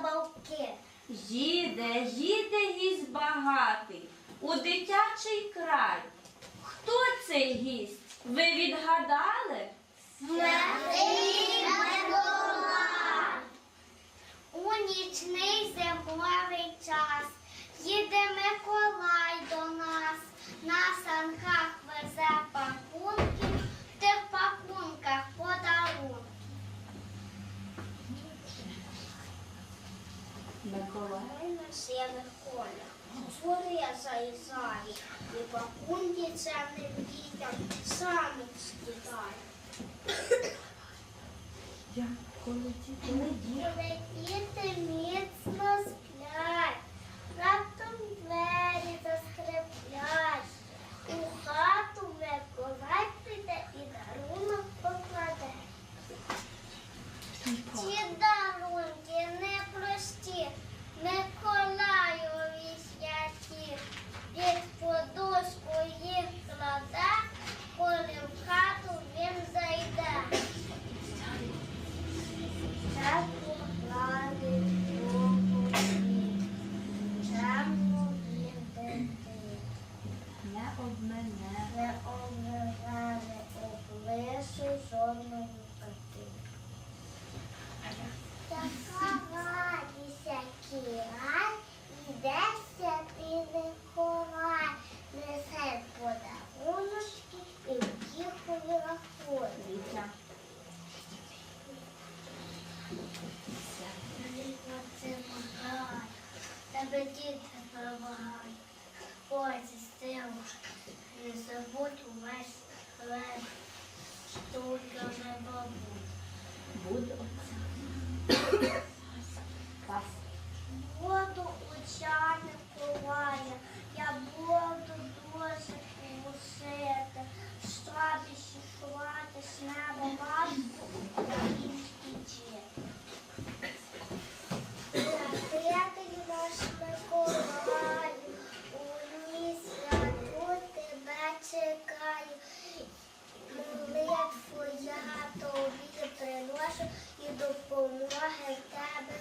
забавки. Їде, їде гість багатий у дитячий край. Хто цей гість? Ви відгадали? Святий Миколай! У нічний зимовий час їде Миколай до нас, на санках везе пакунки, в тих пакунках подарунки. Миколай. на сіних колях, Зоря заїзає, і пакунки ценним дітям самі скидає. Коли діти міцно сплять, стилушка, не забудь увесь хлеб, тільки не бабу. Буду отця. Пас. Воду у чані ховає, я буду дуже усити, щоб шукувати з неба матку український дід. Святий наш Миколаю, у ліс я тут тебе чекаю. Молитву я тобі приношу і допомоги в тебе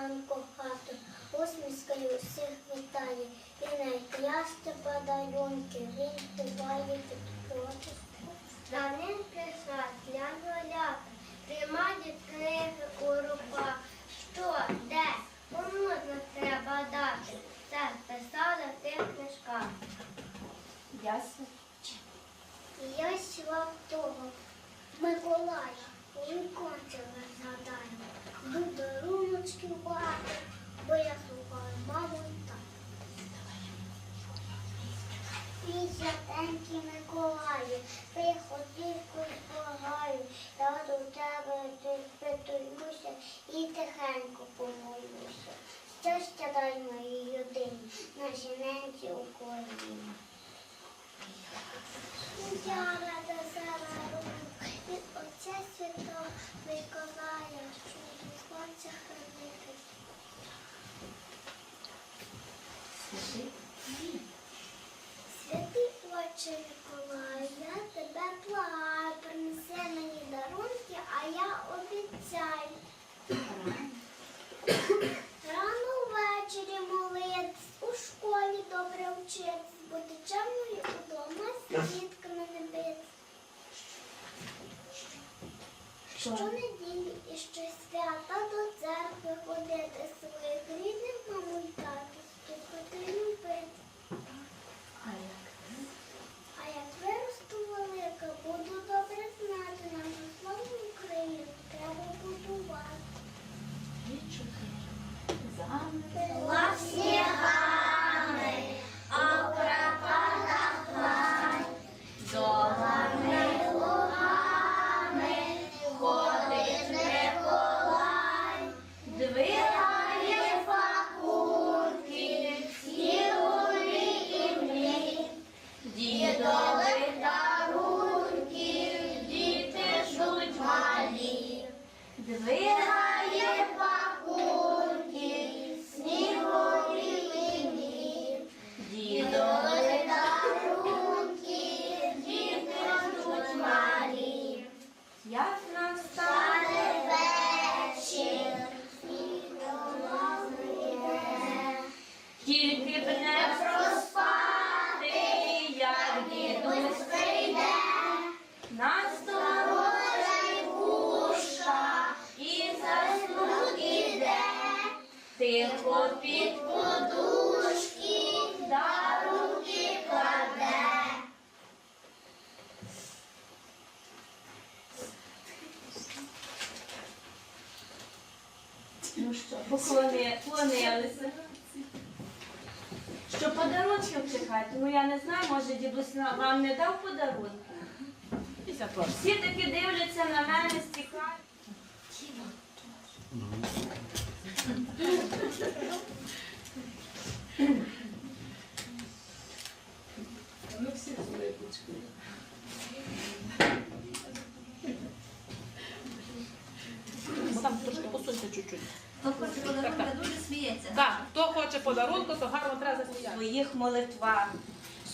в хату, усмішкою всіх вітає, і найкраще подарунки він ховає під потиску. За ним прийшла для голяка, тримає книги у руках. Що, де, Мій святенький Миколаю, приходи благаю, я до тебе притуюся і тихенько помолюся. Щастя дай моїй родині, нашій ненці Україні. А я обіцяю. Рано ввечері молитись, у школі добре вчитись, бути чемною удома, з дітками не битись. Щонеділі і свята до церкви Двигає Ну що, поклонилися. Що подарунків чекати? Ну я не знаю, може дідусь вам не дав подарунки? Всі таки дивляться на мене, стікають. Ну, Там трошки посунься чуть-чуть. Хто хоче подарунка, дуже сміється. Так, хто хоче подарунку, то гарно треба засміяти. своїх молитвах.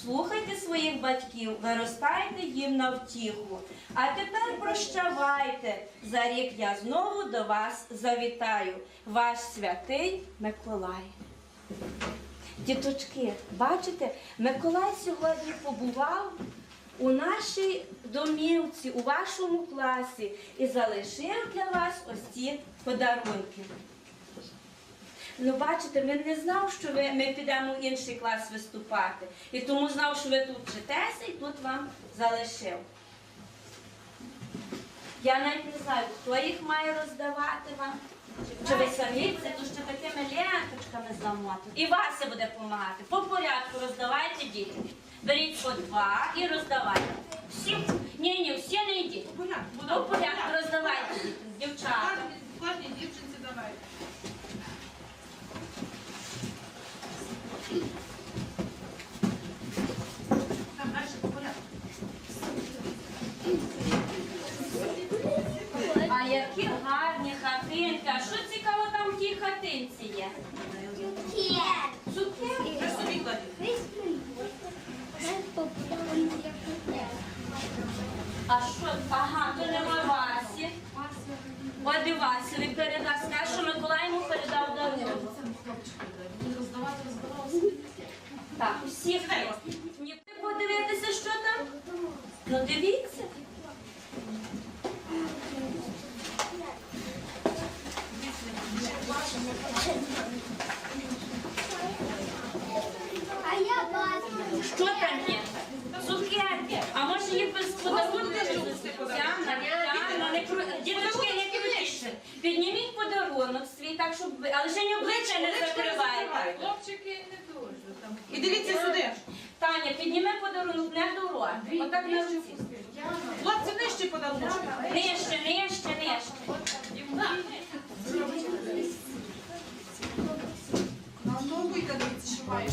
Слухайте своїх батьків, виростайте їм на втіху. А тепер прощавайте. За рік я знову до вас завітаю. Ваш святий Миколай. Діточки, бачите, Миколай сьогодні побував у нашій домівці, у вашому класі і залишив для вас ось ці подарунки. Ну, бачите, він не знав, що ви, ми підемо в інший клас виступати. І тому знав, що ви тут вчитеся і тут вам залишив. Я навіть не знаю, хто їх має роздавати вам. Чи ви самі це то ще такими ленточками замотати. І Вася буде допомагати. По порядку роздавайте діти. Беріть по два і роздавайте. Всі, ні, ні, всі не йдіть. По порядку роздавайте діти, дівчата. Кожній дівчинці давай. Там далі по порядку. А які гарні хатинки. А що цікаво там в тій хатинці є? Цукерки. Собі кладіть. А що? Ага, то не Васі. І Васі передав. Скаже, що Миколай йому передав дарунок. Так, усіх. Ні, подивитися, що там? Ну дивіться. А я бачу. Що там є? Цукерки. А може їх без подарунків? Тяна, Тяна, не кру- Діточки, не крутіше. Підніміть подарунок Але ще ні обличчя не закривайте. Хлопчики не дуже. там. І дивіться сюди. Таня, підніми подарунок не до рота. Отак на руці. Хлопці нижче подарунок. Нижче, нижче, нижче. На одного дивіться, що маєш.